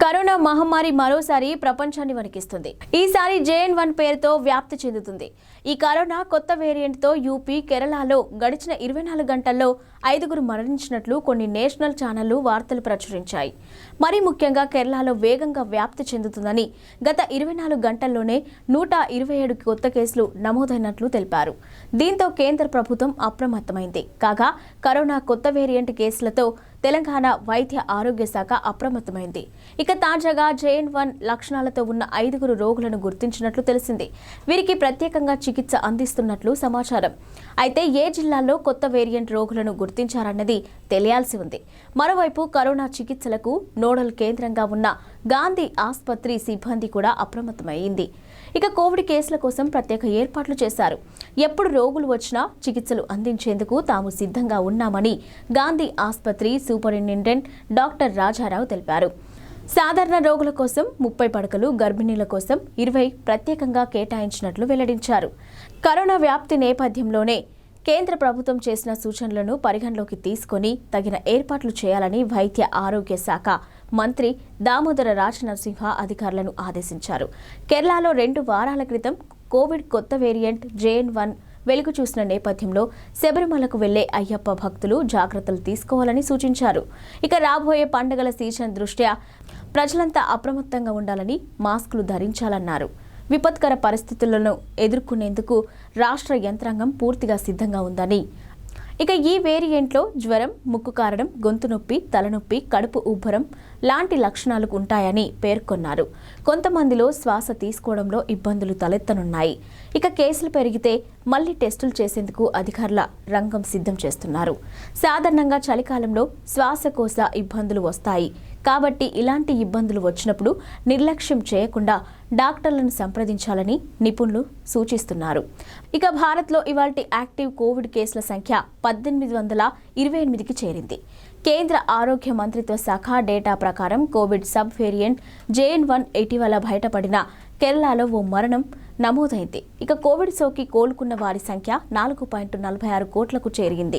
Corona మహమ్మారి మరోసారి ప్రపంచాన్ని వణికిస్తుంది. ఈసారి జేఎన్ వన్ పేరుతో వ్యాప్తి చెందుతుంది. ఈ కరోనా కొత్త వేరియంట్తో యూపీ కేరళలో గడిచిన ఇరవై నాలుగు గంటల్లో ఐదుగురు మరణించినట్లు కొన్ని నేషనల్ ఛానళ్ళు వార్తలు ప్రచురించాయి. మరి ముఖ్యంగా కేరళలో వేగంగా వ్యాప్తి చెందుతుందని గత ఇరవై నాలుగు గంటల్లోనే నూట ఇరవై ఏడు కొత్త కేసులు నమోదైనట్లు తెలిపారు. దీంతో కేంద్ర ప్రభుత్వం అప్రమత్తమైంది. కాగా కరోనా కొత్త వేరియంట్ కేసులతో తెలంగాణ వైద్య ఆరోగ్య శాఖ అప్రమత్తమైంది. ఇక తాజాగా జేఎన్ వన్ లక్షణాలతో ఉన్న ఐదుగురు రోగులను గుర్తించినట్లు తెలిసింది. వీరికి ప్రత్యేకంగా చికిత్స అందిస్తున్నట్లు సమాచారం. అయితే ఏ జిల్లాల్లో కొత్త వేరియంట్ రోగులను గుర్తించారన్నది తెలియాల్సి ఉంది. మరోవైపు కరోనా చికిత్సలకు నోడల్ కేంద్రంగా ఉన్న గాంధీ ఆసుపత్రి సిబ్బంది కూడా అప్రమత్తమైంది ఇక కోవిడ్ కేసుల కోసం ప్రత్యేక ఏర్పాట్లు చేశారు. ఎప్పుడు రోగులు వచ్చినా చికిత్సలు అందించేందుకు తాము సిద్ధంగా ఉన్నామని గాంధీ ఆసుపత్రి సూపరింటెండెంట్ డాక్టర్ రాజారావు తెలిపారు. సాధారణ రోగుల కోసం ముప్పై పడకలు గర్భిణీల కోసం ఇరవై ప్రత్యేకంగా కేటాయించినట్లు వెల్లడించారు. కరోనా వ్యాప్తి నేపథ్యంలోనే కేంద్ర ప్రభుత్వం చేసిన సూచనలను పరిగణలోకి తీసుకొని తగిన ఏర్పాట్లు చేయాలని వైద్య ఆరోగ్య శాఖ మంత్రి దామోదర రాజనరసింహ అధికారులను ఆదేశించారు. కేరళలో రెండు వారాల క్రితం కోవిడ్ కొత్త వేరియంట్ జేఎన్ వన్ వెలుగు చూసిన నేపథ్యంలో శబరిమలకు వెళ్ళే అయ్యప్ప భక్తులు జాగ్రత్తలు తీసుకోవాలని సూచించారు. ఇక రాబోయే పండుగల సీజన్ దృష్ట్యా ప్రజలంతా అప్రమత్తంగా ఉండాలని మాస్కులు ధరించాలన్నారు. విపత్కర పరిస్థితులను ఎదుర్కొనేందుకు రాష్ట్ర యంత్రాంగం పూర్తిగా సిద్ధంగా ఉందని ఇక ఈ వేరియంట్లో జ్వరం ముక్కు కారడం గొంతు నొప్పి తలనొప్పి కడుపు ఉబ్బరం లాంటి లక్షణాలు ఉంటాయని పేర్కొన్నారు. కొంతమందిలో శ్వాస తీసుకోవడంలో ఇబ్బందులు తలెత్తనున్నాయి. ఇక కేసులు పెరిగితే మళ్ళీ టెస్టులు చేసేందుకు అధికారుల రంగం సిద్ధం చేస్తున్నారు. సాధారణంగా చలికాలంలో శ్వాసకోశ ఇబ్బందులు వస్తాయి. కాబట్టి ఇలాంటి ఇబ్బందులు వచ్చినప్పుడు నిర్లక్ష్యం చేయకుండా డాక్టర్లను సంప్రదించాలని నిపుణులు సూచిస్తున్నారు. ఇక భారత్లో ఇవాల్టి యాక్టివ్ కోవిడ్ కేసుల సంఖ్య పద్దెనిమిది వందల ఇరవై ఎనిమిదికి చేరింది. కేంద్ర ఆరోగ్య మంత్రిత్వ శాఖ డేటా ప్రకారం covid sub variant JN one ఇటీవల బయటపడిన కేరళలో ఓ మరణం నమోదైంది. ఇక కోవిడ్ సోకి కోలుకున్న వారి సంఖ్య నాలుగు పాయింట్ నలభై ఆరు కోట్లకు చేరింది.